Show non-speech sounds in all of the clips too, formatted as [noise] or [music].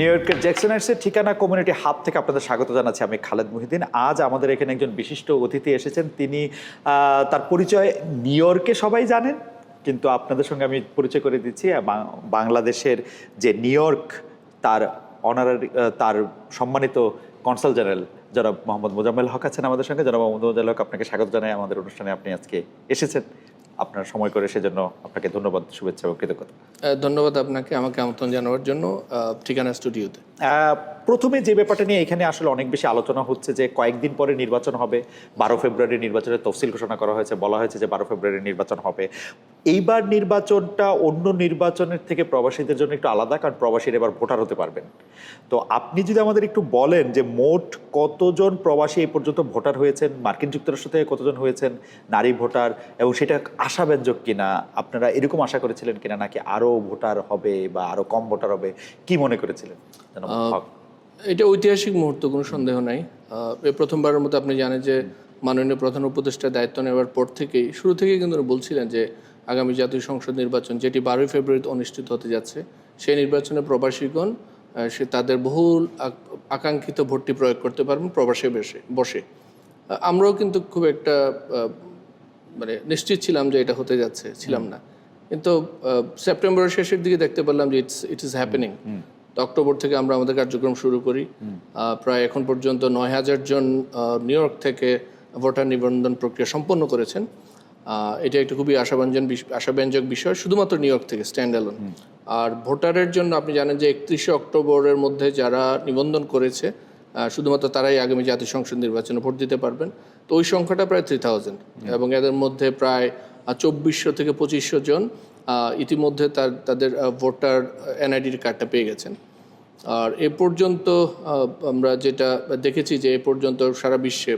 New ইয়র্কের জ্যাকসনাইটসের ঠিকানা community hub থেকে আপনাদের স্বাগত জানাচ্ছি আমি খালেদ মুহিদ্দিন। আজ আমাদের এখানে একজন বিশিষ্ট অতিথি এসেছেন। তিনি তার পরিচয় নিউ ইয়র্কে সবাই জানেন, কিন্তু আপনাদের সঙ্গে আমি পরিচয় করে দিচ্ছি। বাংলাদেশের যে নিউ ইয়র্ক তার অনারারি তার সম্মানিত কনসাল জেনারেল জনাব মোহাম্মদ মোজাম্মেল হক আছেন আমাদের সঙ্গে। জনাব মোহাম্মদ মোজাম্মেল হক, আপনাকে স্বাগত জানাই। আমাদের অনুষ্ঠানে আপনি আজকে এসেছেন। আপনার সময় করে সেজন্য আপনাকে ধন্যবাদ শুভেচ্ছা এবং কৃতজ্ঞতা। ধন্যবাদ আপনাকে আমাকে আমন্ত্রণ জানাবার জন্য ঠিকানা স্টুডিওতে। প্রথমে যে ব্যাপারটা নিয়ে এখানে আসলে অনেক বেশি আলোচনা হচ্ছে যে কয়েকদিন পরে নির্বাচন হবে বারো ফেব্রুয়ারি নির্বাচনের তফসিল ঘোষণা করা হয়েছে বলা হয়েছে যে বারো ফেব্রুয়ারি নির্বাচন হবে। এইবার নির্বাচনটা অন্য নির্বাচনের থেকে প্রবাসীদের জন্য একটু আলাদা কারণ প্রবাসীর এবার ভোটার হতে পারবেন। তো আপনি যদি আমাদের একটু বলেন যে মোট কতজন প্রবাসী এই পর্যন্ত ভোটার হয়েছেন মার্কিন যুক্তরাষ্ট্র থেকে কতজন হয়েছেন নারী ভোটার এবং সেটা আশাব্যঞ্জক কিনা আপনারা এরকম আশা করেছিলেন কিনা নাকি আরও ভোটার হবে বা আরও কম ভোটার হবে কি মনে করেছিলেন। এটা ঐতিহাসিক মুহূর্ত, কোনো সন্দেহ নাই। প্রথমবারের মতো আপনি জানেন যে মাননীয় প্রধান উপদেষ্টার দায়িত্ব নেওয়ার পর থেকেই, শুরু থেকেই কিন্তু বলছিলেন যে আগামী জাতীয় সংসদ নির্বাচন যেটি বারোই ফেব্রুয়ারিতে অনুষ্ঠিত হতে যাচ্ছে, সেই নির্বাচনে প্রবাসীগণ সে তাদের বহুল আক- আকাঙ্ক্ষিত ভোটটি প্রয়োগ করতে পারবেন, প্রবাসে বসে বসে। আমরাও কিন্তু খুব একটা মানে নিশ্চিত ছিলাম যে এটা হতে যাচ্ছে, ছিলাম না। কিন্তু সেপ্টেম্বরের শেষের দিকে দেখতে পারলাম যে it's it is happening October থেকে আমরা আমাদের কার্যক্রম শুরু করি। প্রায় এখন পর্যন্ত নয় হাজার জন নিউ ইয়র্ক থেকে ভোটার নিবন্ধন প্রক্রিয়া সম্পন্ন করেছেন। এটা একটা খুবই আশাব্যঞ্জন আশাব্যঞ্জক বিষয় শুধুমাত্র নিউ ইয়র্ক থেকে স্ট্যান্ড অ্যালোন আর ভোটারের জন্য আপনি জানেন যে একত্রিশে অক্টোবরের মধ্যে যারা নিবন্ধন করেছে শুধুমাত্র তারাই আগামী জাতীয় সংসদ নির্বাচনে ভোট দিতে পারবেন। তো ওই সংখ্যাটা প্রায় থ্রি থাউজেন্ড এবং এদের মধ্যে প্রায় চব্বিশশো থেকে পঁচিশশো জন ইতিমধ্যে তার তাদের ভোটার এনআইডির কার্ডটা পেয়ে গেছেন। আর এ পর্যন্ত আমরা যেটা দেখেছি যে এ পর্যন্ত সারা বিশ্বে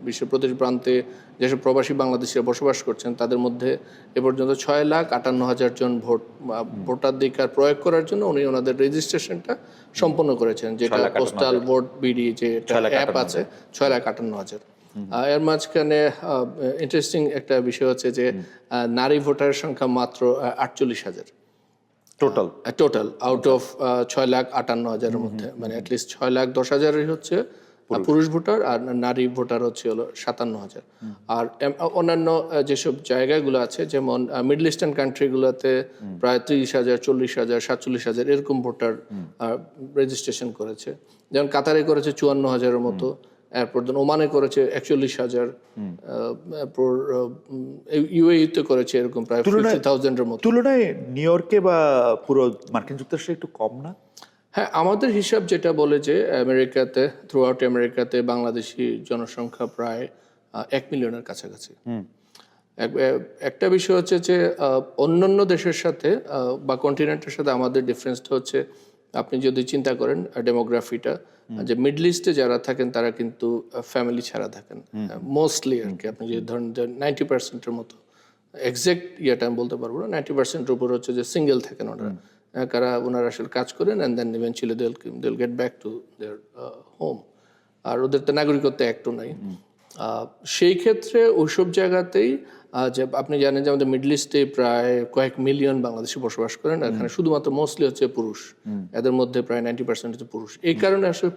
বিশ্বের প্রতিটি প্রান্তে যেসব প্রবাসী বাংলাদেশিরা বসবাস করছেন তাদের মধ্যে এ পর্যন্ত ছয় লাখ আটান্ন হাজার জন ভোট ভোটাধিকার প্রয়োগ করার জন্য উনি ওনাদের রেজিস্ট্রেশনটা সম্পন্ন করেছেন যেটা পোস্টাল ভোট বিডি যে অ্যাপ আছে ছয় লাখ আটান্ন হাজার। এর মাঝখানে ইন্টারেস্টিং একটা বিষয় হচ্ছে যে নারী ভোটারের সংখ্যা মাত্র আটচল্লিশ হাজার। টোটাল টোটাল আউট অফ ছয় লাখ আটান্ন হাজারের মধ্যে। মানে অ্যাটলিস্ট ছয় লাখ দশ হাজারই হচ্ছে পুরুষ। ভোটার আর নারী ভোটার হচ্ছে হলো সাতান্ন হাজার। আর অন্যান্য যেসব জায়গাগুলো আছে যেমন মিডল ইস্টার্ন কান্ট্রিগুলোতে প্রায় ত্রিশ হাজার চল্লিশ হাজার সাতচল্লিশ হাজার এরকম ভোটার রেজিস্ট্রেশন করেছে। যেমন কাতারে করেছে চুয়ান্ন হাজারের মতো। এরপর ধরুন ওমানে করেছে একচল্লিশ হাজার এরপর ইউএইতে করেছে এরকম প্রায় থাউজেন্ডের মতো। তুলনায় নিউ ইয়র্কে বা পুরো মার্কিন যুক্তরাষ্ট্রে একটু কম না? হ্যাঁ আমাদের হিসাব যেটা বলে যে আমেরিকাতে থ্রু আউট আমেরিকাতে বাংলাদেশি জনসংখ্যা প্রায় এক মিলিয়নের কাছাকাছি। এক- একটা বিষয় হচ্ছে যে অন্যান্য দেশের সাথে বা কন্টিনেন্টের সাথে আমাদের ডিফারেন্সটা হচ্ছে আপনি যদি চিন্তা করেন ডেমোগ্রাফিটা যে মিডল ইস্টে যারা থাকেন তারা কিন্তু ফ্যামিলি ছাড়া থাকেন। মোস্টলি আর কি আপনি যদি ধরেন নাইনটি পার্সেন্টের মতো এক্সাক্ট ইয়েটা আমি বলতে পারব না নাইনটি পার্সেন্টের উপর হচ্ছে যে সিঙ্গেল থাকেন ওনারা। কারা ওনারা আসলে কাজ করেন and then eventually they'll they'll get back to their home আর ওদের তো নাগরিকত্ব একটু নাই। আহ, সেই ক্ষেত্রে ওইসব জায়গাতেই যে আপনি জানেন যে আমাদের মিডল ইস্টে প্রায় কয়েক মিলিয়ন বাংলাদেশি বসবাস করেন এখানে শুধুমাত্র মোস্টলি হচ্ছে পুরুষ। এদের মধ্যে প্রায় নাইনটি পার্সেন্ট হচ্ছে পুরুষ। এই কারণে আসলে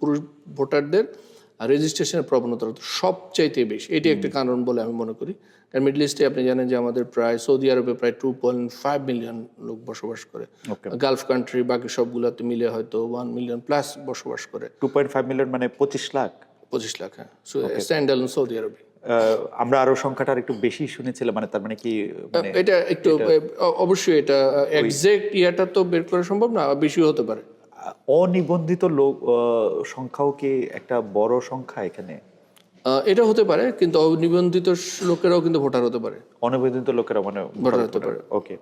পুরুষ ভোটারদের রেজিস্ট্রেশনের প্রবণতা সবচাইতে বেশি। এটি একটা কারণ বলে আমি মনে করি। কারণ মিডল ইস্টে আপনি জানেন যে আমাদের প্রায় সৌদি আরবে প্রায় টু পয়েন্ট ফাইভ মিলিয়ন লোক বসবাস করে। গালফ কান্ট্রি বাকি সবগুলোতে মিলে হয়তো ওয়ান মিলিয়ন প্লাস বসবাস করে। টু পয়েন্ট ফাইভ মিলিয়ন মানে পঁচিশ লাখ? পঁচিশ লাখ হ্যাঁ। স্ট্যান্ডাল সৌদি আরবে আমরা আরও সংখ্যাটা একটু বেশি শুনেছিলাম মানে তার মানে কি মানে এটা একটু অবশ্যই এটা এক্সাক্ট ইয়াটা তো বের করা সম্ভব না বেশিও হতে পারে। অনিবন্ধিত লোক সংখ্যাও কি একটা বড় সংখ্যা এখানে? এটা হতে পারে কিন্তু অনিবন্ধিত লোকেরাও কিন্তু ভোটার হতে পারে। অনিবন্ধিত লোকেরা মানে ভোটার হতে পারে। ওকে।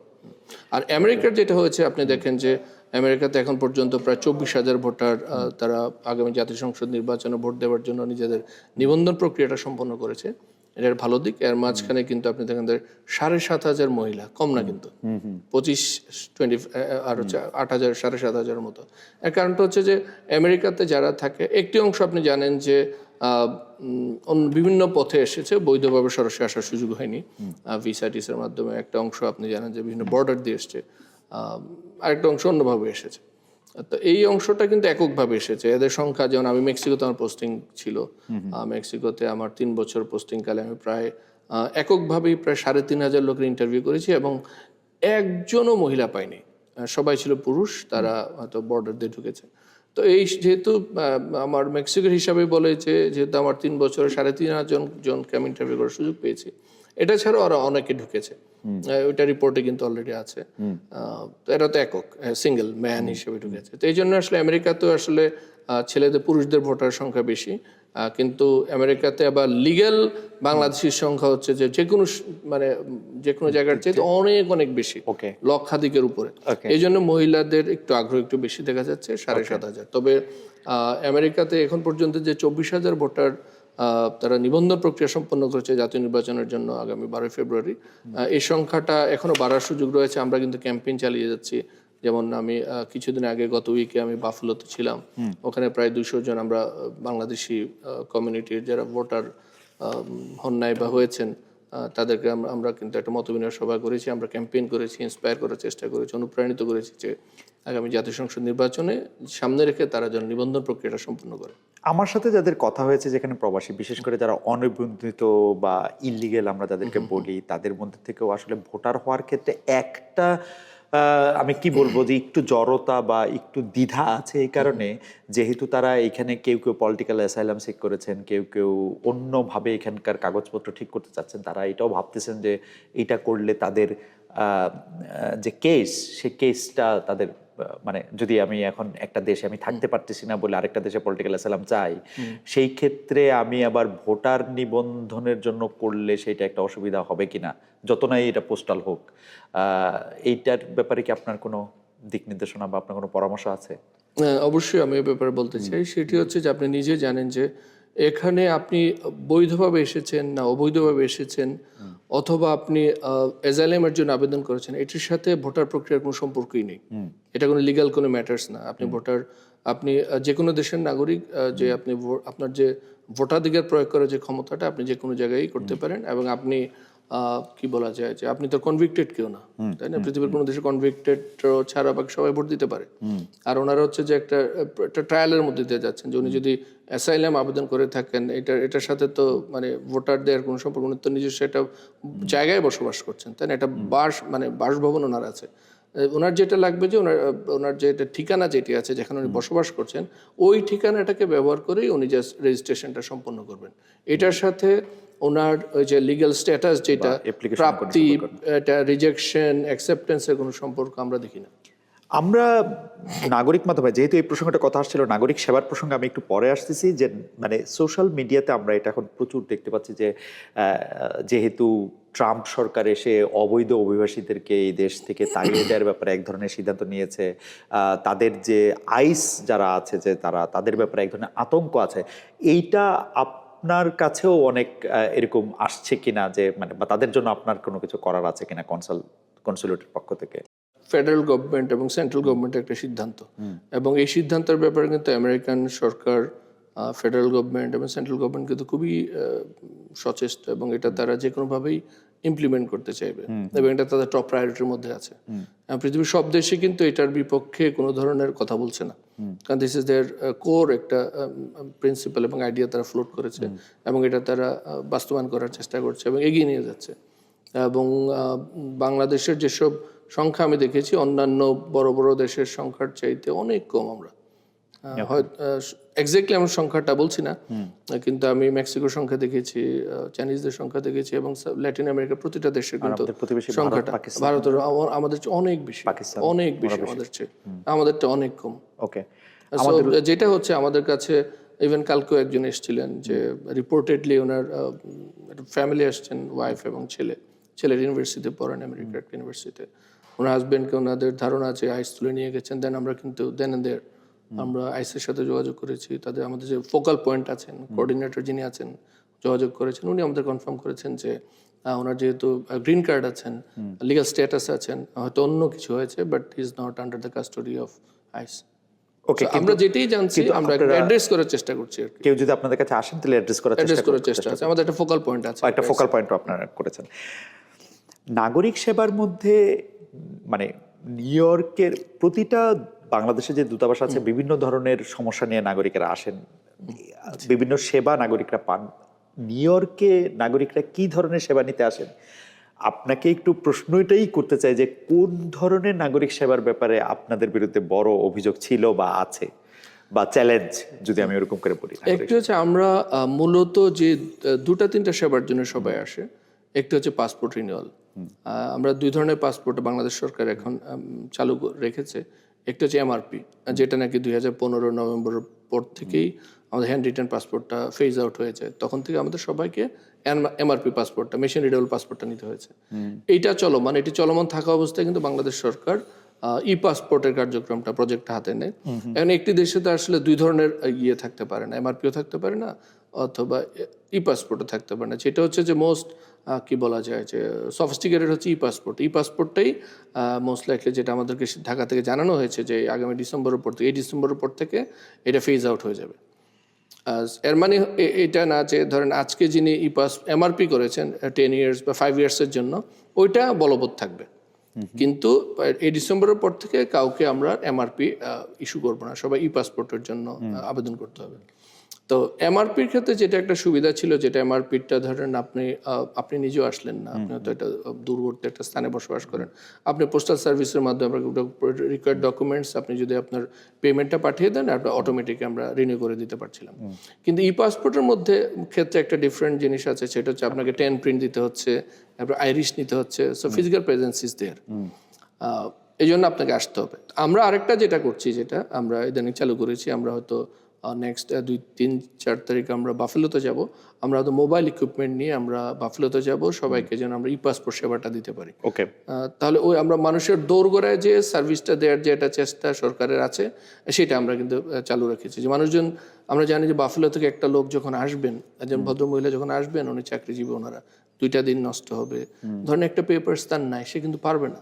আর আমেরিকার যেটা হয়েছে আপনি দেখেন যে আমেরিকাতে এখন পর্যন্ত প্রায় চব্বিশ হাজার ভোটার তারা আগামী জাতীয় সংসদ নির্বাচনে ভোট দেওয়ার জন্য নিজেদের নিবন্ধন প্রক্রিয়াটা সম্পন্ন করেছে। এটার ভালো দিক এর মাঝখানে কিন্তু আপনি দেখেন সাড়ে সাত হাজার মহিলা কম না কিন্তু। পঁচিশ টোয়েন্টি আর হচ্ছে আট হাজার সাড়ে সাত হাজারের মতো। এর কারণটা হচ্ছে যে আমেরিকাতে যারা থাকে একটি অংশ আপনি জানেন যে বিভিন্ন পথে এসেছে বৈধভাবে সরাসরি আসার সুযোগ হয়নি। ভিসা টিসের মাধ্যমে একটা অংশ আপনি জানেন যে বিভিন্ন বর্ডার দিয়ে এসছে। আরেকটা অংশ অন্যভাবে এসেছে। তো এই অংশটা কিন্তু এককভাবে এসেছে। এদের সংখ্যা যেমন আমি মেক্সিকোতে আমার পোস্টিং ছিল মেক্সিকোতে আমার তিন বছর পোস্টিং কালে আমি প্রায় এককভাবেই প্রায় সাড়ে তিন হাজার লোকের ইন্টারভিউ করেছি এবং একজনও মহিলা পাইনি। সবাই ছিল পুরুষ তারা হয়তো বর্ডার দিয়ে ঢুকেছে। তো এই যেহেতু আমার মেক্সিকোর হিসাবে বলে যে যেহেতু আমার তিন বছরে সাড়ে তিন হাজার জনকে আমি ইন্টারভিউ করার সুযোগ পেয়েছি এটা ছাড়াও আরও অনেকে ঢুকেছে। ওইটা রিপোর্টে কিন্তু অলরেডি আছে। এটা তো একক সিঙ্গেল ম্যান হিসেবে ঢুকেছে। তো এই জন্য আসলে আমেরিকাতেও আসলে ছেলেদের পুরুষদের ভোটার সংখ্যা বেশি। কিন্তু আমেরিকাতে আবার লিগ্যাল বাংলাদেশের সংখ্যা হচ্ছে যে যে কোনো মানে যে কোনো জায়গার চাইতে অনেক অনেক বেশি। লক্ষাধিকের উপরে. এই জন্য মহিলাদের একটু আগ্রহ একটু বেশি দেখা যাচ্ছে সাড়ে সাত হাজার। তবে আহ, আমেরিকাতে এখন পর্যন্ত যে চব্বিশ হাজার ভোটার তারা নিবন্ধন প্রক্রিয়া সম্পন্ন করেছে জাতীয় নির্বাচনের জন্য আগামী বারোই ফেব্রুয়ারি। এই সংখ্যাটা এখনও বাড়ার সুযোগ রয়েছে। আমরা কিন্তু ক্যাম্পেইন চালিয়ে যাচ্ছি। যেমন আমি কিছুদিন আগে গত উইকে আমি বাফুলোতে ছিলাম। ওখানে প্রায় দুইশো জন আমরা বাংলাদেশি কমিউনিটির যারা ভোটার হন নাই বা হয়েছেন তাদেরকে আমরা কিন্তু একটা মত বিনিময় সভা করেছি। আমরা ক্যাম্পেইন করেছি ইন্সপায়ার করার চেষ্টা করেছি অনুপ্রাণিত করেছি যে আগামী জাতীয় সংসদ নির্বাচনে সামনে রেখে তারা যেন নিবন্ধন প্রক্রিয়াটা সম্পূর্ণ করে। আমার সাথে যাদের কথা হয়েছে যেখানে প্রবাসী বিশেষ করে যারা অনিবন্ধিত বা ইলিগেল আমরা যাদেরকে বলি তাদের মধ্যে থেকেও আসলে ভোটার হওয়ার ক্ষেত্রে একটা আমি কি বলব যে একটু জড়তা বা একটু দ্বিধা আছে এই কারণে যেহেতু তারা এখানে কেউ কেউ পলিটিক্যাল অ্যাসাইলাম সিক করেছেন কেউ কেউ অন্যভাবে এখানকার কাগজপত্র ঠিক করতে চাচ্ছেন তারা এটাও ভাবতেছেন যে এটা করলে তাদের যে কেস সে কেসটা তাদের মানে যদি আমি এখন একটা দেশে আমি থাকতে পারতেছি না বলে আরেকটা দেশে পলিটিক্যাল অ্যাসাইলাম চাই সেই ক্ষেত্রে আমি আবার ভোটার নিবন্ধনের জন্য করলে সেটা একটা অসুবিধা হবে কিনা? যত নাই এটা পোস্টাল হোক আহ, এইটার ব্যাপারে কি আপনার কোনো দিক নির্দেশনা বা আপনার কোনো পরামর্শ আছে? হ্যাঁ, অবশ্যই আমি এ ব্যাপারে বলতে চাই সেটি হচ্ছে যে আপনি নিজে জানেন যে এখানে আপনি বৈধভাবে এসেছেন না অবৈধভাবে এসেছেন অথবা আপনি এজাইলেমের জন্য আবেদন করেছেন এটির সাথে ভোটার প্রক্রিয়ার কোনো সম্পর্কই নেই। এটা কোনো লিগাল কোনো ম্যাটার্স না। আপনি ভোটার আপনি যে কোনো দেশের নাগরিক যে আপনি আপনার যে ভোটাধিকার প্রয়োগ করার যে ক্ষমতাটা আপনি যে কোনো জায়গায় করতে পারেন এবং আপনি কি বলা যায় যে আপনি তো কনভিক্টেড কেউ না তাই না? পৃথিবীর কোনো দেশে কনভিক্টেড ছাড়া বাকি সবাই ভোট দিতে পারে। আর ওনারা হচ্ছে যে একটা একটা ট্রায়ালের মধ্যে দিয়ে যাচ্ছেন যে উনি যদি অ্যাসাইলাম আবেদন করে থাকেন এটা এটার সাথে তো মানে ভোটার দেওয়ার কোনো সম্পর্ক উনি তো নিজস্ব একটা জায়গায় বসবাস করছেন তাই না? এটা বাস মানে বাসভবন ওনার আছে। ওনার যেটা লাগবে যে ওনার ওনার যে এটা ঠিকানা যেটি আছে যেখানে উনি বসবাস করছেন ওই ঠিকানাটাকে ব্যবহার করেই উনি জাস্ট রেজিস্ট্রেশনটা সম্পন্ন করবেন। এটার সাথে ওনার ওই যে লিগ্যাল স্ট্যাটাস যেটা প্রাপ্তি এটা রিজেকশন অ্যাকসেপ্টেন্সের কোনো সম্পর্ক আমরা দেখি না। আমরা নাগরিক মাধ্যমে যেহেতু এই প্রসঙ্গটা কথা আসছিল নাগরিক সেবার প্রসঙ্গে আমি একটু পরে আসতেছি যে মানে সোশ্যাল মিডিয়াতে আমরা এটা এখন প্রচুর দেখতে পাচ্ছি যে যেহেতু ট্রাম্প সরকার এসে অবৈধ অভিবাসীদেরকে এই দেশ থেকে তাড়িয়ে দেওয়ার ব্যাপারে এক ধরনের সিদ্ধান্ত নিয়েছে তাদের যে আইস যারা আছে যে তারা তাদের ব্যাপারে এক ধরনের আতঙ্ক আছে এইটা আপনার কাছেও অনেক এরকম আসছে কিনা যে মানে বা তাদের জন্য আপনার কোনো কিছু করার আছে কিনা কনসাল কনসুলেটের পক্ষ থেকে? ফেডারেল গভর্নমেন্ট এবং সেন্ট্রাল গভর্নমেন্টের একটা সিদ্ধান্ত। এবং এই সিদ্ধান্তের ব্যাপারে কিন্তু আমেরিকান সরকার ফেডারেল গভর্নমেন্ট এবং সেন্ট্রাল গভর্নমেন্ট কিন্তু খুবই সচেষ্ট এবং এটা তারা যে কোনোভাবেই ইমপ্লিমেন্ট করতে চাইবে। এবং এটা তাদের টপ প্রায়োরিটির মধ্যে আছে। পৃথিবীর সব দেশে কিন্তু এটার বিপক্ষে কোনো ধরনের কথা বলছে না। কারণ দিস ইজ দেয়ার কোর একটা প্রিন্সিপাল এবং আইডিয়া তারা ফ্লোট করেছে এবং এটা তারা আহ, বাস্তবায়ন করার চেষ্টা করছে এবং এগিয়ে নিয়ে যাচ্ছে। এবং আহ, বাংলাদেশের যেসব সংখ্যা আমি দেখেছি অন্যান্য বড় বড় দেশের সংখ্যার চাইতে অনেক কম আমরা। এক্স্যাক্টলি আমার সংখ্যাটা বলছি না কিন্তু আমি মেক্সিকোর সংখ্যা দেখেছি চাইনিজদের সংখ্যা দেখেছি এবং ল্যাটিন আমেরিকার প্রতিটা দেশের কিন্তু সংখ্যাটা ভারতের আমাদের অনেক বেশি অনেক বেশি আমাদের চেয়ে আমাদেরটা অনেক কম। ওকে যেটা হচ্ছে আমাদের কাছে ইভেন কালকেও একজন এসেছিলেন যে রিপোর্টেডলি ওনার ফ্যামিলি আসছেন ওয়াইফ এবং ছেলে ছেলের ইউনিভার্সিটিতে পড়েন আমেরিকার ইউনিভার্সিটিতে ওনার হাজবেন্ডকে ওনাদের ধারণা আছে আইস তুলে নিয়ে গেছেন দেন আমরা কিন্তু দেন দের আমরা আইসের সাথে যোগাযোগ করেছি তাদের আমাদের যে ফোকাল পয়েন্ট আছেন কোঅর্ডিনেটর যিনি আছেন যোগাযোগ করেছেন উনি আমাদের কনফার্ম করেছেন যে ওনার যেহেতু গ্রিন কার্ড আছেন লিগাল স্ট্যাটাস আছেন হয়তো অন্য কিছু হয়েছে but is not under the custody of ICE okay আমরা যেটাই জানছি আমরা অ্যাড্রেস করার চেষ্টা করছি আর কেউ যদি আপনাদের কাছে আসেন তাহলে অ্যাড্রেস করার চেষ্টা করার চেষ্টা আছে। আমাদের একটা ফোকাল পয়েন্ট আছে। একটা ফোকাল পয়েন্টও আপনারা করেছেন। নাগরিক সেবার মধ্যে মানে নিউ ইয়র্কের প্রতিটা বাংলাদেশে যে দূতাবাস আছে বিভিন্ন ধরনের সমস্যা নিয়ে নাগরিকেরা আসেন। বিভিন্ন সেবা নাগরিকরা পান। নিউ ইয়র্কে নাগরিকরা কি ধরনের সেবা নিতে আসেন? আপনাকে একটু প্রশ্নটাই করতে চাই যে কোন ধরনের নাগরিক সেবার ব্যাপারে আপনাদের বিরুদ্ধে বড় অভিযোগ ছিল বা আছে? বা চ্যালেঞ্জ যদি আমি ওরকম করে বলি। একটি হচ্ছে আমরা মূলত যে দুটা তিনটা সেবার জন্য সবাই আসে। একটি হচ্ছে পাসপোর্ট রিনিউয়াল। আমরা দুই ধরনের পাসপোর্ট বাংলাদেশ সরকার এখন চালু রেখেছে। একটি হচ্ছে এমআরপি যেটা নাকি দুই হাজার পনেরো নভেম্বর পর থেকেই আমাদের হ্যান্ড রিটার্ন পাসপোর্টটা ফেজ আউট হয়েছে তখন থেকে আমাদের সবাইকে এমআরপি পাসপোর্টটা মেশিন রিডেবল পাসপোর্টটা নিতে হয়েছে। এইটা চলমান এটি চলমান থাকা অবস্থায় কিন্তু বাংলাদেশ সরকার ই পাসপোর্টের কার্যক্রমটা প্রজেক্টটা হাতে নেয়। এখন একটি দেশে তো আসলে দুই ধরনের ইয়ে থাকতে পারে না এমআরপিও থাকতে পারে না অথবা ই পাসপোর্টও থাকতে পারে না। যেটা হচ্ছে যে মোস্ট কি বলা যায় যে সফিস্টিকেটেড হচ্ছে ই পাসপোর্ট ই পাসপোর্টটাই মোস্ট লাইকলি যেটা আমাদেরকে ঢাকা থেকে জানানো হয়েছে যে আগামী ডিসেম্বরের পর থেকে এই ডিসেম্বরের পর থেকে এটা ফেজ আউট হয়ে যাবে। এর মানে এটা না যে ধরেন আজকে যিনি ই পাস এমআরপি করেছেন টেন ইয়ার্স বা ফাইভ ইয়ার্সের জন্য ওইটা বলবৎ থাকবে। কিন্তু এই ডিসেম্বরের পর থেকে কাউকে আমরা এমআরপি ইস্যু করব না। সবাই ই পাসপোর্টের জন্য আবেদন করতে হবে। তো এমআরপির ক্ষেত্রে যেটা একটা সুবিধা ছিল যেটা এমআরপিটা ধরেন আপনি আপনি নিজেও আসলেন না। আপনি হয়তো একটা দূরবর্তী একটা স্থানে বসবাস করেন। আপনি পোস্টাল সার্ভিসের মাধ্যমে রিকোয়ার্ড ডকুমেন্টস আপনি যদি আপনার পেমেন্টটা পাঠিয়ে দেন আপনার অটোমেটিক আমরা রিনিউ করে দিতে পারছিলাম। কিন্তু ই পাসপোর্টের মধ্যে ক্ষেত্রে একটা ডিফারেন্ট জিনিস আছে সেটা হচ্ছে আপনাকে টেন প্রিন্ট দিতে হচ্ছে তারপর আইরিশ নিতে হচ্ছে so physical presence is there এই জন্য আপনাকে আসতে হবে। আমরা আরেকটা যেটা করছি যেটা আমরা ইদানিং চালু করেছি আমরা হয়তো নেক্সট দুই তিন চার তারিখ আমরা বাফেলোতে যাব। আমরা হয়তো মোবাইল ইকুইপমেন্ট নিয়ে আমরা বাফেলোতে যাব। সবাইকে যেন আমরা ই পাসপোর্ট সেবাটা দিতে পারি। ওকে তাহলে ওই আমরা মানুষের দৌড় গড়ায় যে সার্ভিসটা দেওয়ার যে একটা চেষ্টা সরকারের আছে সেটা আমরা কিন্তু চালু রেখেছি। যে মানুষজন আমরা জানি যে বাফেলো থেকে একটা লোক যখন আসবেন একজন ভদ্রমহিলা যখন আসবেন উনি চাকরিজীবী ওনারা। দুইটা দিন নষ্ট হবে। ধরেন একটা পেপারস তার নাই সে কিন্তু পারবে না।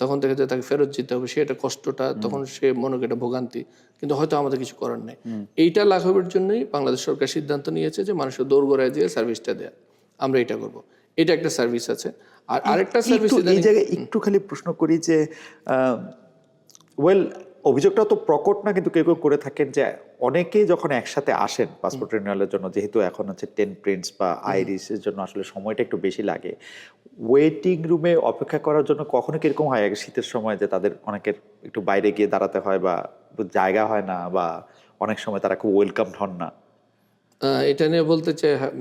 তখন থেকে যে তাকে ফেরত যেতে হবে সে একটা কষ্টটা তখন সে মনে একটা ভোগান্তি। কিন্তু হয়তো আমাদের কিছু করার নেই। এইটা লাঘবের জন্যই বাংলাদেশ সরকার সিদ্ধান্ত নিয়েছে যে মানুষের দৌড় গড়ায় দিয়ে সার্ভিসটা দেয়া। আমরা এটা করব। এটা একটা সার্ভিস আছে। আর আরেকটা সার্ভিস একটু এই জায়গায় একটু খালি প্রশ্ন করি যে ওয়েল অভিযোগটা তো প্রকট না কিন্তু কেউ কেউ করে থাকেন যে অনেকেই যখন একসাথে আসেন পাসপোর্ট রিনিউয়ালের জন্য যেহেতু এখন হচ্ছে টেন প্রিন্টস বা আইরিসের জন্য আসলে সময়টা একটু বেশি লাগে ওয়েটিং রুমে অপেক্ষা করার জন্য কখনো কীরকম হয়? এক শীতের সময় যে তাদের অনেকের একটু বাইরে গিয়ে দাঁড়াতে হয় বা জায়গা হয় না বা অনেক সময় তারা খুব ওয়েলকাম হন না। এটা নিয়ে বলতে চাই হ্যাঁ,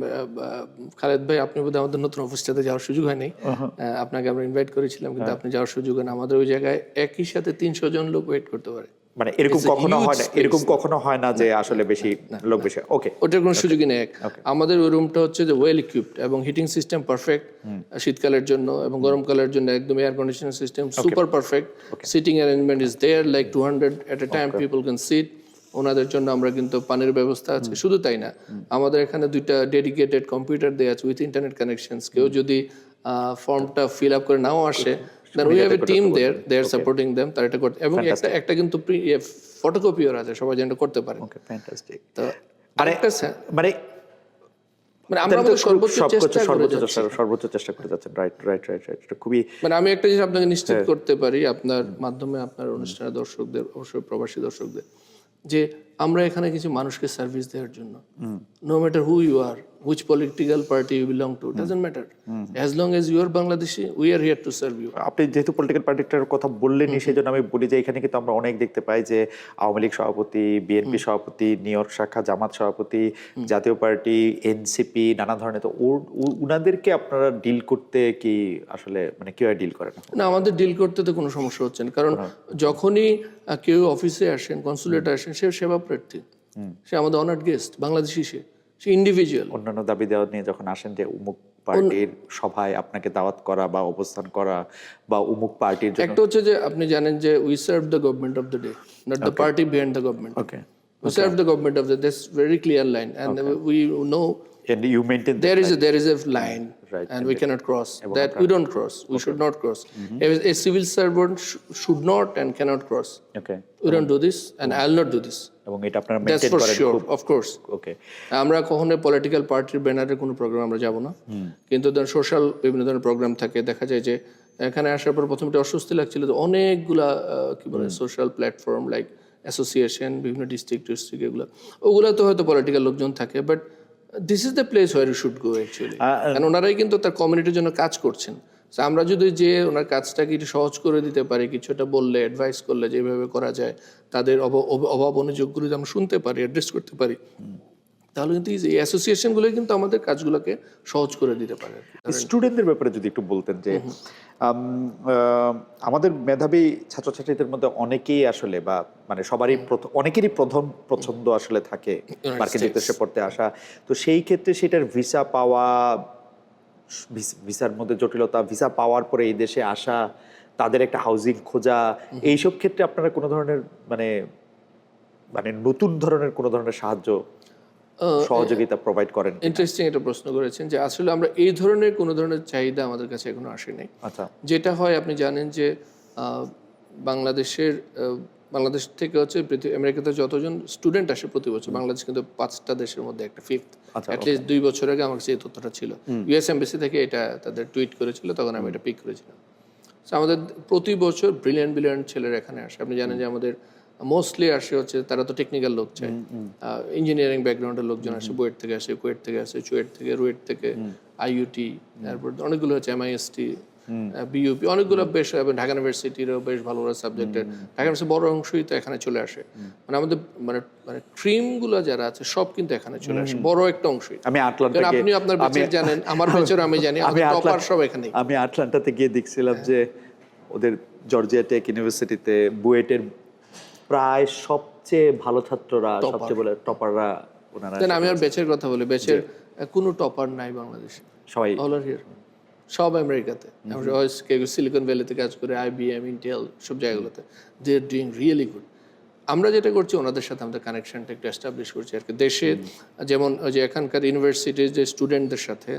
খালেদ ভাই আপনি বোধহয় আমাদের নতুন অফিসটাতে যাওয়ার সুযোগ হয়নি। আহ, আপনাকে আমরা ইনভাইট করেছিলাম কিন্তু আপনি যাওয়ার সুযোগ হয় না আমাদের ওই জায়গায় একই সাথে তিনশো জন লোক ওয়েট করতে পারে। মানে এরকম কখনো হয় না এরকম কখনো হয় না যে আসলে বেশি লোক বেশি। ওকে ওটার কোনো সুযোগই নেই এক। আমাদের ওই রুমটা হচ্ছে যে ওয়েল ইকুইপড এবং হিটিং সিস্টেম পারফেক্ট শীতকালের জন্য এবং গরমকালের জন্য একদম air conditioner system super perfect sitting arrangement is there like two hundred at a time people can sit ওনাদের জন্য আমরা কিন্তু পানির ব্যবস্থা আছে। শুধু তাই না আমাদের এখানে দুইটা ডেডিকেটেড কম্পিউটার দেওয়া আছে উইথ ইন্টারনেট কানেকশনস কেউ যদি ফর্মটা ফিল আপ করে নাও আসে then we have a team there they are supporting them তারা এটা করতে এবং একটা একটা কিন্তু ফটোকপিও আছে সবাই যেন করতে পারে। ওকে ফ্যান্টাস্টিক তো আরেকটা মানে মানে আমরা আমাদের সর্বোচ্চ সর্বোচ্চ চেষ্টা করে সর্বোচ্চ চেষ্টা সর্বোচ্চ চেষ্টা করে যাচ্ছেন। রাইট রাইট রাইট রাইট এটা খুবই মানে আমি একটা জিনিস আপনাকে নিশ্চিত হ্যাঁ। করতে পারি আপনার মাধ্যমে আপনার অনুষ্ঠানের দর্শকদের অবশ্যই প্রবাসী দর্শকদের। যে আমরা এখানে কিছু মানুষকে সার্ভিস দেওয়ার জন্য। No matter who you are which political party you belong to doesn't matter as long as you are Bangladeshi we are here to serve you আপনি যেহেতু পলিটিক্যাল পার্টিটার কথা বললেনই সেই জন্য আমি বলি যে এখানে কিন্তু আমরা অনেক দেখতে পাই যে আওয়ামী লীগ সভাপতি বিএনপি সভাপতি নিউ ইয়র্ক শাখা জামাত সভাপতি জাতীয় পার্টি এনসিপি নানা ধরনের তো উনাদেরকে আপনারা ডিল করতে কি আসলে মানে কীভাবে ডিল করেন না? আমাদের ডিল করতে তো কোনো সমস্যা হচ্ছে না। কারণ যখনই আহ, কেউ অফিসে আসেন কনসুলেটে আসেন সে সেবা প্রার্থী। সে আমাদের অনার্ড গেস্ট বাংলাদেশি সে। সে ইন্ডিভিজুয়াল অন্যান্য দাবি দেওয়া নিয়ে যখন আসেন যে উমুক পার্টির সভায় আপনাকে দাওয়াত করা বা অবস্থান করা বা উমুক পার্টির একটা হচ্ছে যে আপনি জানেন যে we serve the government of the day not the party behind the government okay We serve the government of the. That's very clear line, and we know and you maintain there is a there is a line, Right, and we cannot cross. That we don't cross. We should not cross. A, a civil servant sh- should not and cannot cross. Okay We don't do this, and I'll not do this. এবং এটা আপনারা maintain করেন খুব of course. ওকে আমরা কখনো political পার্টির ব্যানারে কোনো প্রোগ্রাম আমরা যাব না কিন্তু ধরুন সোশ্যাল বিভিন্ন ধরনের প্রোগ্রাম থাকে দেখা যায় যে এখানে আসার পর প্রথমে অস্বস্তি লাগছিল যে অনেকগুলা কি বলে সোশ্যাল প্ল্যাটফর্ম লাইক অ্যাসোসিয়েশন বিভিন্ন ডিস্ট্রিক্ট ডিস্ট্রিক্ট এগুলো ওগুলো তো হয়তো পলিটিক্যাল লোকজন থাকে but this is the place where you should go actually কারণ ওনারাই কিন্তু তার কমিউনিটির জন্য কাজ করছেন। আমরা যদি যে ওনার কাজটাকে একটু সহজ করে দিতে পারি কিছুটা বললে অ্যাডভাইস করলে যেভাবে করা যায় তাদের অভাব অভাব- অভাব অনুযোগগুলো যদি আমরা শুনতে পারি অ্যাড্রেস করতে পারি। তাহলে কিন্তু এই অ্যাসোসিয়েশনগুলো কিন্তু আমাদের কাজগুলোকে সহজ করে দিতে পারে স্টুডেন্টদের ব্যাপারে যদি একটু বলতেন যে আমাদের মেধাবী ছাত্রছাত্রীদের মধ্যে অনেকেই আসলে বা মানে সবারই অনেকেরই প্রথম পছন্দ আসলে থাকে মার্কিন যুক্তরাষ্ট্রে পড়তে আসা। তো সেই ক্ষেত্রে সেটার ভিসা পাওয়া ভিস- ভিসার মধ্যে জটিলতা ভিসা পাওয়ার পরে এই দেশে আসা তাদের একটা হাউজিং খোঁজা এইসব ক্ষেত্রে আপনারা কোনো ধরনের মানে মানে নতুন ধরনের কোনো ধরনের সাহায্য সহযোগিতা প্রোভাইড করেন ইন্টারেস্টিং একটা প্রশ্ন করেছেন যে আসলে আমরা এই ধরনের কোনো ধরনের চাহিদা আমাদের কাছে এখনও আসেনি আচ্ছা। যেটা হয় আপনি জানেন যে বাংলাদেশের বাংলাদেশ থেকে হচ্ছে আমেরিকাতে যতজন স্টুডেন্ট আসে প্রতি বছর বাংলাদেশ কিন্তু পাঁচটা দেশের মধ্যে একটা ফিফথ আচ্ছা, অ্যাটলিস্ট দুই বছর আগে আমার কাছে এই তথ্যটা ছিল। ইউএস এমবেসি থেকে এটা তাদের টুইট করেছিল তখন আমি এটা পিক করেছিলাম। আমাদের প্রতি বছর ব্রিলিয়ান ব্রিলিয়ান্ট ছেলেরা এখানে আসে। আপনি জানেন যে আমাদের মোস্টলি আসে হচ্ছে তারা তো টেকনিক্যাল লোক চায়। ইঞ্জিনিয়ারিং ব্যাকগ্রাউন্ডের লোকজন আসে বুয়েট থেকে আসে কুয়েট থেকে আসে চুয়েট থেকে রুয়েট থেকে আইইউটি তারপর অনেকগুলো হচ্ছে এমআইএসটি বিইউপি অনেকগুলো বেশ ঢাকা ইউনিভার্সিটিরও বেশ ভালো ভালো সাবজেক্টের ঢাকা ইউনিভার্সিটি বড় অংশই তো এখানে চলে আসে। মানে আমাদের মানে মানে ট্রিমগুলো যারা আছে সব কিন্তু এখানে চলে আসে। বড় একটা অংশই। আমি আটলান্টা কারণ আপনি আপনার বেচের জানেন আমার বেচের আমি জানি আমি টপার সব এখানে আমি আটলান্টাতে গিয়ে দেখছিলাম যে ওদের জর্জিয়া টেক ইউনিভার্সিটিতে বুয়েটের প্রায় সবচেয়ে ভালো ছাত্ররা সবচেয়ে বলে টপাররা ওনারা আমি আর বেচের কথা বলি। বেচের কোনো টপার নাই বাংলাদেশে। সবাই অল আর হিয়ার সব আমেরিকাতে। কেউ সিলিকন ভ্যালিতে কাজ করে আইবিএম ইন্টেল সব জায়গাগুলোতে। They are doing really good আমরা যেটা করছি ওনাদের সাথে আমাদের কানেকশনটা একটু এস্টাবলিশ করছি আর কি। দেশে যেমন ওই যে এখানকার ইউনিভার্সিটির যে স্টুডেন্টদের সাথে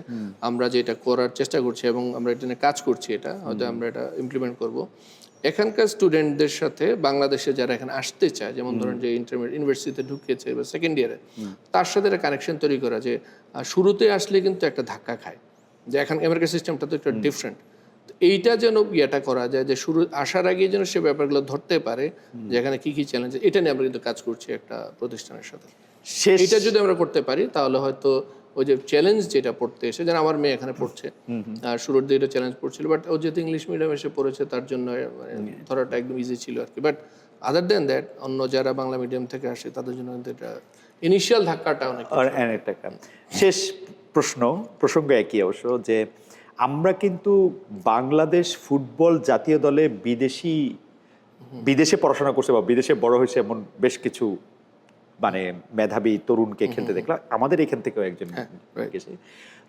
আমরা যেটা করার চেষ্টা করছি এবং আমরা এটা নিয়ে কাজ করছি এটা হয়তো আমরা এটা ইমপ্লিমেন্ট করব। এখানকার স্টুডেন্টদের সাথে বাংলাদেশে যারা এখানে আসতে চায় যেমন ধরেন যে ইন্টারমিডিয়েট ইউনিভার্সিটিতে ঢুকেছে বা সেকেন্ড ইয়ারে তার সাথে একটা কানেকশন তৈরি করা যে শুরুতে আসলে কিন্তু একটা ধাক্কা খায়। যে এখন আমেরিকা সিস্টেমটা তো একটু ডিফারেন্ট এইটা যেন ইয়েটা করা যায় যে শুরু আসার আগে যেন সে ব্যাপারগুলো ধরতে পারে যে এখানে কী কী চ্যালেঞ্জ এটা নিয়ে আমরা কিন্তু কাজ করছি একটা প্রতিষ্ঠানের সাথে। এটা যদি আমরা করতে পারি তাহলে হয়তো ওই যে চ্যালেঞ্জ যেটা পড়তে এসে যেন আমার মেয়ে এখানে পড়ছে। আর শুরুর দিকে চ্যালেঞ্জ পড়ছিল বাট ও যেহেতু ইংলিশ মিডিয়াম এসে পড়েছে তার জন্য মানে ধরাটা একদম ইজি ছিল আর কি। বাট আদার দেন দ্যাট অন্য যারা বাংলা মিডিয়াম থেকে আসে তাদের জন্য কিন্তু এটা ইনিশিয়াল ধাক্কাটা অনেক। শেষ প্রশ্ন প্রসঙ্গ একই অবশ্য যে আমরা কিন্তু বাংলাদেশ ফুটবল জাতীয় দলে বিদেশি বিদেশে পড়াশোনা করছে বা বিদেশে বড় হয়েছে এমন বেশ কিছু মানে মেধাবী তরুণকে খেলতে দেখলাম। আমাদের এখান থেকেও একজন গেছে।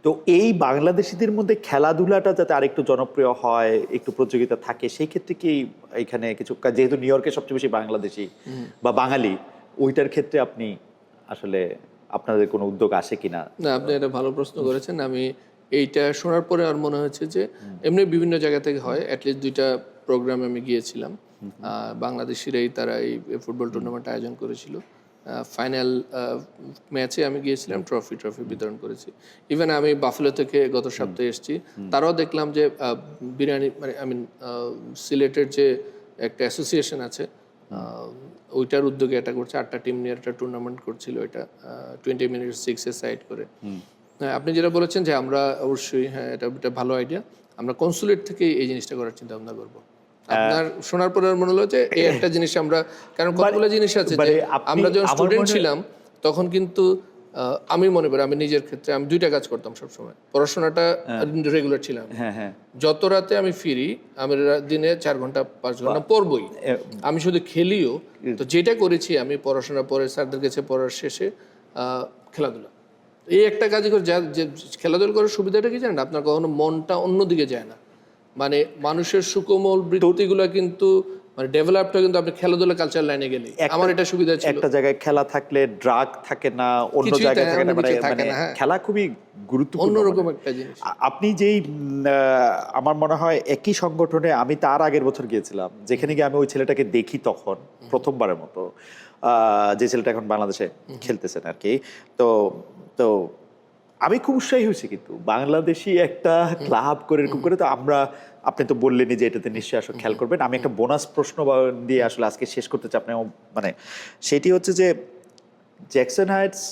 তো এই বাংলাদেশিদের মধ্যে খেলাধুলাটা যাতে আরেকটু জনপ্রিয় হয় একটু প্রতিযোগিতা থাকে সেই ক্ষেত্রে কি এখানে কিছু কাজ- যেহেতু নিউ ইয়র্কে সবচেয়ে বেশি বাংলাদেশি বা বাঙালি ওইটার ক্ষেত্রে আপনি আসলে আপনাদের কোনো উদ্যোগ আসে কিনা? না আপনি এটা ভালো প্রশ্ন করেছেন। আমি এইটা শোনার পরে আর মনে হয়েছে যে এমনি বিভিন্ন জায়গা থেকে হয় অ্যাটলিস্ট দুইটা প্রোগ্রামে আমি গিয়েছিলাম। বাংলাদেশিরাই তারা এই ফুটবল টুর্নামেন্ট আয়োজন করেছিল। ফাইনাল ম্যাচে আমি গিয়েছিলাম ট্রফি ট্রফি বিতরণ করেছি। ইভেন আমি বাফেলো থেকে গত সপ্তাহে এসেছি। তারাও দেখলাম যে বিরিয়ানি মানে আই মিন সিলেটের যে একটা অ্যাসোসিয়েশন আছে ওইটার উদ্যোগে এটা করছে। আটটা টিম নিয়ে একটা টুর্নামেন্ট করছিল এটা টোয়েন্টি মিনিট সিক্সে সাইড করে। হ্যাঁ আপনি যেটা বলেছেন যে আমরা অবশ্যই হ্যাঁ এটা একটা ভালো আইডিয়া আমরা কনসুলেট থেকে এই জিনিসটা করার চিন্তা ভাবনা করব। আপনার শোনার পরে মনে হলো যে এই একটা জিনিস আমরা কারণ কতগুলো জিনিস আছে মানে যে আমরা যখন স্টুডেন্ট ছিলাম তখন কিন্তু আমি মনে করি আমি নিজের ক্ষেত্রে আমি দুইটা কাজ করতাম সবসময়। পড়াশোনাটা রেগুলার ছিলাম। হ্যাঁ হ্যাঁ। যত রাতে আমি ফিরি আমি দিনে চার ঘণ্টা পাঁচ ঘণ্টা পড়বই। আমি শুধু খেলিও। তো যেটা করেছি আমি পড়াশোনা পরে স্যারদের কাছে পড়ার শেষে আহ, খেলাধুলা। এই একটা কাজই করে যা যে খেলাধুলা করার সুবিধাটা কি জানেন? আপনার কখনো মনটা অন্যদিকে যায় না। মানে মানুষের সুকোমল বৃত্তিগুলো কিন্তু মানে ডেভেলপটা কিন্তু আপনি খেলাধুলা কালচার লাইনে গেলে আমার এটা সুবিধা ছিল। একটা জায়গায় খেলা থাকলে ড্রাগ থাকে না অন্য জায়গায় থাকে না মানে মানে হ্যাঁ। খেলা খুবই গুরুত্বপূর্ণ অন্যরকম একটা জিনিস। আপনি যেই আমার মনে হয় একই সংগঠনে আমি তার আগের বছর গিয়েছিলাম যেখানে গিয়ে আমি ওই ছেলেটাকে দেখি তখন প্রথমবারের মতো আহ, যে ছেলেটা এখন বাংলাদেশে খেলতেছেন আর কি। তো তো আমি খুব উৎসাহী হয়েছি কিন্তু। বাংলাদেশি একটা ক্লাব করে এরকম করে তো আমরা আপনি তো বললেনই যে এটাতে নিশ্চয়ই আসলে খেয়াল করবেন। আমি একটা বোনাস প্রশ্ন দিয়ে আসলে আজকে শেষ করতে চাই। আপনি মানে সেটি হচ্ছে যে জ্যাকসন হাইটস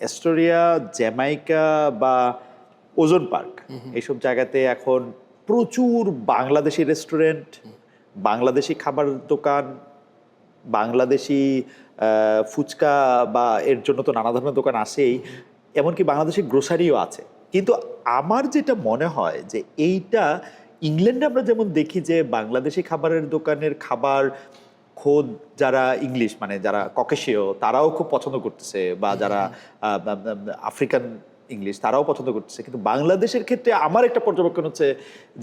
এস্টোরিয়া জ্যামাইকা বা ওজন পার্ক এইসব জায়গাতে এখন প্রচুর বাংলাদেশি রেস্টুরেন্ট বাংলাদেশি খাবার দোকান বাংলাদেশি ফুচকা বা এর জন্য তো নানা ধরনের দোকান আছেই। এমনকি বাংলাদেশে গ্রোসারিও আছে। কিন্তু আমার যেটা মনে হয় যে এইটা ইংল্যান্ডে আমরা যেমন দেখি যে বাংলাদেশি খাবারের দোকানের খাবার খোদ যারা ইংলিশ মানে যারা ককেশীয় তারাও খুব পছন্দ করতেছে বা যারা আফ্রিকান ইংলিশ তারাও পছন্দ করতেছে। কিন্তু বাংলাদেশের ক্ষেত্রে আমার একটা পর্যবেক্ষণ হচ্ছে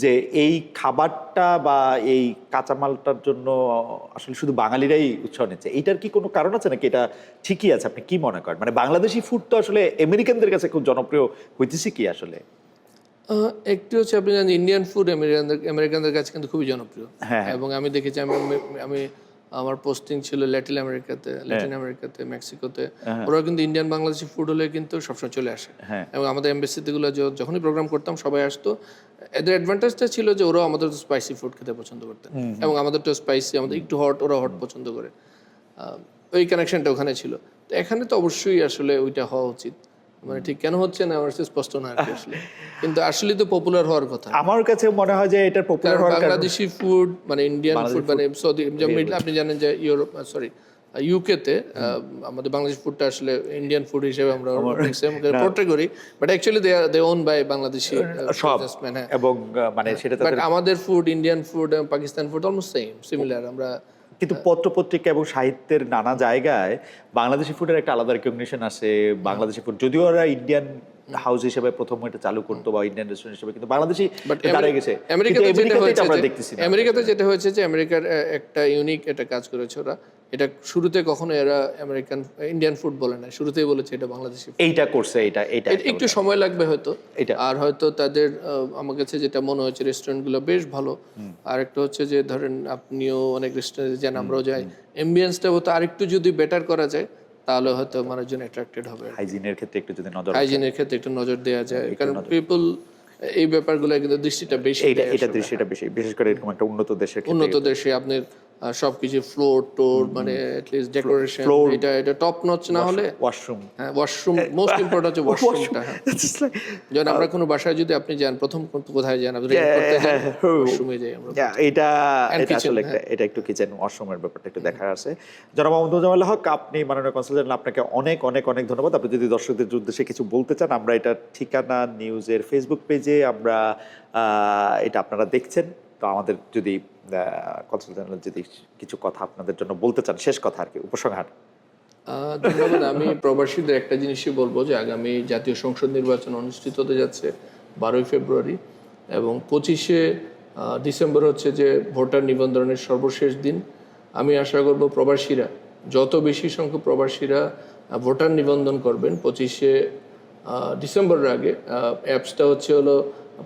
যে এই খাবারটা বা এই কাঁচামালটার জন্য আসলে শুধু বাঙালিরাই উৎসাহ নিচ্ছে। এইটার কি কোনো কারণ আছে নাকি? এটা ঠিকই আছে আপনি কি মনে করেন? মানে বাংলাদেশি ফুড তো আসলে আমেরিকানদের কাছে খুব জনপ্রিয় হইতেছে কি আসলে? একটি হচ্ছে আপনি জানেন ইন্ডিয়ান ফুড আমেরিকানদের আমেরিকানদের কাছে কিন্তু খুবই জনপ্রিয়। হ্যাঁ। এবং আমি দেখেছি আমি আমি আমার পোস্টিং ছিল ল্যাটিন আমেরিকাতে ল্যাটিন আমেরিকাতে মেক্সিকোতে ওরা কিন্তু ইন্ডিয়ান বাংলাদেশি ফুড হলে কিন্তু সবসময় চলে আসে। হ্যাঁ। এবং আমাদের এমবেসিতে গুলো যখনই প্রোগ্রাম করতাম সবাই আসতো। এদের অ্যাডভান্টেজটা ছিল যে ওরাও আমাদের স্পাইসি ফুড খেতে পছন্দ করতেন। এবং আমাদের তো স্পাইসি আমাদের একটু হট ওরা হট পছন্দ করে। ওই কানেকশনটা ওখানে ছিল। তো এখানে তো অবশ্যই আসলে ওইটা হওয়া উচিত। মানে ঠিক কেন হচ্ছে না আমার কাছে স্পষ্ট না আসলে। [laughs] কিন্তু আসলে তো পপুলার হওয়ার কথা। আমার কাছে মনে হয় যে এটা পপুলার হওয়ার কারণ। বাংলাদেশি ফুড মানে ইন্ডিয়ান ফুড মানে সৌদি আপনি জানেন যে ইউরোপ সরি ইউকেতে আমাদের বাংলাদেশ ফুডটা আসলে ইন্ডিয়ান ফুড হিসেবে আমরা পোর্ট্রে করি but actually they they own by Bangladeshi হ্যাঁ। এবং মানে সেটা আমাদের food Indian food Pakistan food almost same similar আমরা কিন্তু পত্রপত্রিকা এবং সাহিত্যের নানা জায়গায় বাংলাদেশি ফুডের একটা আলাদা রেকগনিশন আছে বাংলাদেশি ফুড যদিও ওরা ইন্ডিয়ান হাউস হিসেবে প্রথম এটা চালু করতো বা ইন্ডিয়ান রেস্টুরেন্ট হিসেবে কিন্তু বাংলাদেশি দাঁড়িয়ে গেছে। আমেরিকাতে যেটা হয়েছে আমরা দেখতেছি আমেরিকাতে যেটা হয়েছে যে আমেরিকার একটা ইউনিক একটা কাজ করেছে ওরা। এটা শুরুতে কখনো এরা আমেরিকান ইন্ডিয়ান ফুড বলে না শুরুতেই বলেছে এটা বাংলাদেশি এইটা করছে এটা এটা একটু সময় লাগবে হয়তো। এটা। আর হয়তো তাদের আমার কাছে যেটা মনে হয়েছে রেস্টুরেন্টগুলো বেশ ভালো। আর একটা হচ্ছে যে ধরেন আপনিও অনেক রেস্টুরেন্টে যান আমরাও যাই। এমবিয়েন্সটা হয়তো আরেকটু যদি বেটার করা যায় তাহলে হয়তো মানুষজন অ্যাট্রাক্টেড হবে হাইজিনের ক্ষেত্রে একটু যদি নজর হাইজিনের ক্ষেত্রে একটু নজর দেওয়া যায়। কারণ পিপল এই ব্যাপারগুলো কিন্তু দৃষ্টিটা বেশি এটা। দৃশ্যটা বেশি বিশেষ করে এরকম একটা উন্নত ক্ষেত্রে। উন্নত দেশে আপনার আহ, সবকিছু ফ্লোর টোর মানে অ্যাটলিস্ট ডেকোরেশন এটা এটা টপ নচ না হলে ওয়াশরুম হ্যাঁ ওয়াশরুম মোস্ট ইম্পর্টেন্ট হচ্ছে [laughs] ওয়াশরুমটা হ্যাঁ। [laughs] যেমন আমরা কোনো বাসায় যদি আপনি যান প্রথম কোথায় যান আপনি ওয়াশরুমে যাই আমরা। এটা এটা আসলে একটা এটা একটু কিচেন ওয়াশরুমের ব্যাপারটা একটু দেখার আছে। জনাব মোহাম্মদ জামাল হক আপনি মাননীয় কনসালটেন্ট আপনাকে অনেক অনেক অনেক ধন্যবাদ। আপনি যদি দর্শকদের উদ্দেশ্যে কিছু বলতে চান আমরা এটা ঠিকানা নিউজের ফেসবুক পেজে আমরা এটা আপনারা দেখছেন। তো আমাদের যদি কনসালটেন্ট যদি কিছু কথা আপনাদের জন্য বলতে চান, শেষ কথা আর কি, উপসংহার। ধন্যবাদ। আমি প্রবাসীদের একটা জিনিসই বলব যে, আগামী জাতীয় সংসদ নির্বাচন অনুষ্ঠিত হতে যাচ্ছে বারোই ফেব্রুয়ারি এবং পঁচিশে ডিসেম্বর হচ্ছে যে ভোটার নিবন্ধনের সর্বশেষ দিন। আমি আশা করব প্রবাসীরা, যত বেশি সংখ্যক প্রবাসীরা ভোটার নিবন্ধন করবেন, পঁচিশে ডিসেম্বরের আগে অ্যাপসটা হচ্ছে হলো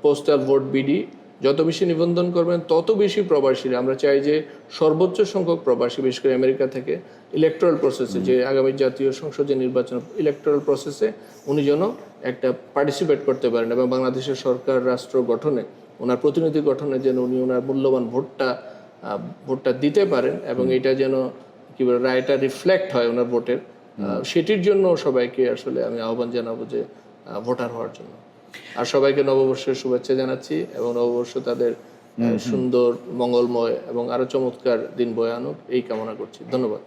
পোস্টাল ভোট বিডি যত বেশি নিবন্ধন করবেন তত বেশি প্রবাসীরা আমরা চাই যে সর্বোচ্চ সংখ্যক প্রবাসী বিশেষ করে আমেরিকা থেকে ইলেকট্রাল প্রসেসে যে আগামী জাতীয় সংসদ যে নির্বাচন ইলেকট্রাল প্রসেসে উনি যেন একটা পার্টিসিপেট করতে পারেন এবং বাংলাদেশের সরকার রাষ্ট্র গঠনে ওনার প্রতিনিধি গঠনে যেন উনি ওনার মূল্যবান ভোটটা ভোটটা দিতে পারেন এবং এটা যেন কি বলে রায়টা রিফ্লেক্ট হয় ওনার ভোটের সেটির জন্য সবাইকে আসলে আমি আহ্বান জানাব যে ভোটার হওয়ার জন্য। আর সবাইকে নববর্ষের শুভেচ্ছা জানাচ্ছি এবং নববর্ষ তাদের সুন্দর মঙ্গলময় এবং আরও চমৎকার দিন বয়ে আনুক। এই কামনা করছি। ধন্যবাদ।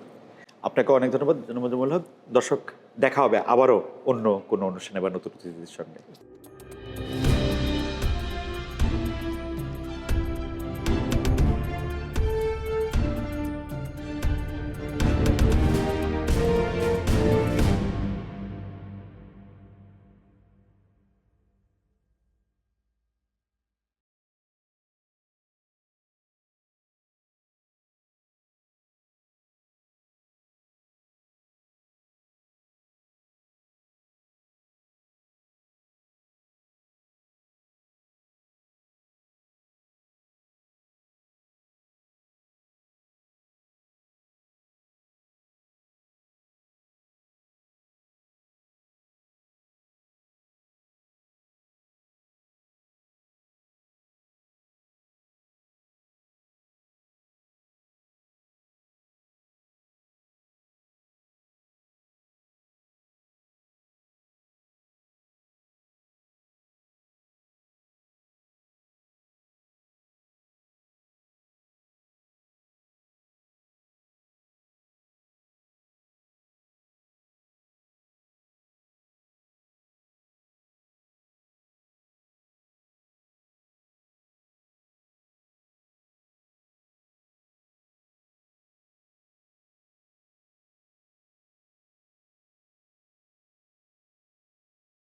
আপনাকে অনেক ধন্যবাদ। ধন্যবাদ জামাল দর্শক দেখা হবে আবারও অন্য কোনো অনুষ্ঠানে বা নতুন অতিথিদের সঙ্গে।